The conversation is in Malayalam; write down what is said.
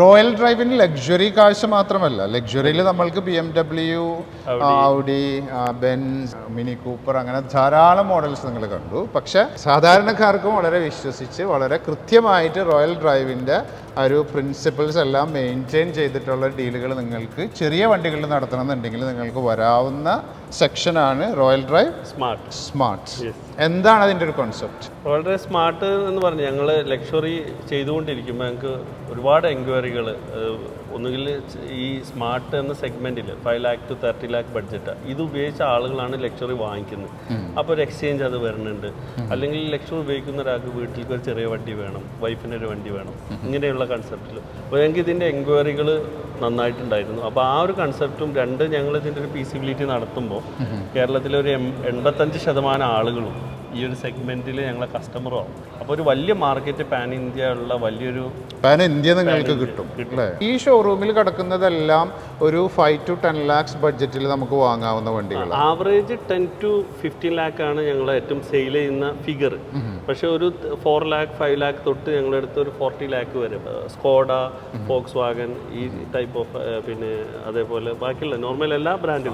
റോയൽ ഡ്രൈവിന് ലക്ഷറി കാഴ്ച മാത്രമല്ല. ലക്ഷറിയിൽ നമ്മൾക്ക് B M W Audi Benz Mini Cooper അങ്ങനെ ധാരാളം മോഡൽസ് നിങ്ങൾ കണ്ടു. പക്ഷെ സാധാരണക്കാർക്കും വളരെ വിശ്വസിച്ച് വളരെ കൃത്യമായിട്ട് റോയൽ ഡ്രൈവിന്റെ ഒരു പ്രിൻസിപ്പിൾസ് എല്ലാം മെയിന്റെയിൻ ചെയ്തിട്ടുള്ള ഡീലുകൾ നിങ്ങൾക്ക് ചെറിയ വണ്ടികളിൽ നടത്തണമെന്നുണ്ടെങ്കിൽ നിങ്ങൾക്ക് വരാവുന്ന സെക്ഷനാണ് റോയൽ ഡ്രൈവ് സ്മാർട്ട് സ്മാർട്ട് എന്താണ് അതിന്റെ ഒരു കോൺസെപ്റ്റ് റോയൽ ഡ്രൈവ് സ്മാർട്ട് എന്ന് പറഞ്ഞാൽ ഞങ്ങൾ ലക്ഷറി ചെയ്തുകൊണ്ടിരിക്കുമ്പോൾ ഞങ്ങൾക്ക് ഒരുപാട് എൻക്വയറികൾ ഒന്നുകിൽ ഈ സ്മാർട്ട് എന്ന സെഗ്മെന്റിൽ five lakh to thirty lakh budget ഇത് ഉപയോഗിച്ച ആളുകളാണ് ലക്ഷറി വാങ്ങിക്കുന്നത്. അപ്പോൾ ഒരു എക്സ്ചേഞ്ച് അത് വരുന്നുണ്ട്. അല്ലെങ്കിൽ ലക്ഷറി ഉപയോഗിക്കുന്ന ഒരാൾക്ക് വീട്ടിലേക്ക് ഒരു ചെറിയ വണ്ടി വേണം വൈഫിന് ഒരു വണ്ടി വേണം ഇങ്ങനെയുള്ള കൺസെപ്റ്റിൽ അപ്പോൾ ഞങ്ങൾക്ക് ഇതിന്റെ എൻക്വയറികൾ നന്നായിട്ടുണ്ടായിരുന്നു. അപ്പോൾ ആ ഒരു കൺസെപ്റ്റും രണ്ട് ഞങ്ങൾ ഇതിന്റെ ഒരു ഫീസിബിലിറ്റി നടത്തുമ്പോൾ കേരളത്തിലെ ഒരു എം എൺപത്തഞ്ച് ശതമാനം ആളുകളും ഈ ഒരു സെഗ്മെന്റിൽ ഞങ്ങളെ കസ്റ്റമറും ആവും. അപ്പോൾ ഒരു വലിയ മാർക്കറ്റ് പാൻ ഇന്ത്യ ഉള്ള വലിയൊരു പാൻ ഇന്ത്യ നിങ്ങൾക്ക് കിട്ടും അല്ലേ? ഈ ഷോറൂമിൽ കിടക്കുന്നതെല്ലാം ഒരു ഫൈവ് ടു ടെൻ ലാക്സ് ബഡ്ജറ്റിൽ നമുക്ക് വാങ്ങാവുന്ന വണ്ടികൾ average ten to fifteen lakh ആണ് ഞങ്ങൾ ഏറ്റവും സെയിൽ ചെയ്യുന്ന ഫിഗർ പക്ഷെ ഒരു ഫോർ ലാക്ക് ഫൈവ് ലാക്ക് തൊട്ട് ഞങ്ങളുടെ അടുത്ത് ഒരു ഫോർട്ടി ലാക്ക് വരെ. സ്കോഡ ഫോക്സ് വാഗൻ ഈ ടൈപ്പ് ഓഫ് പിന്നെ അതേപോലെ ബാക്കിയുള്ള നോർമൽ എല്ലാ ബ്രാൻഡുകളും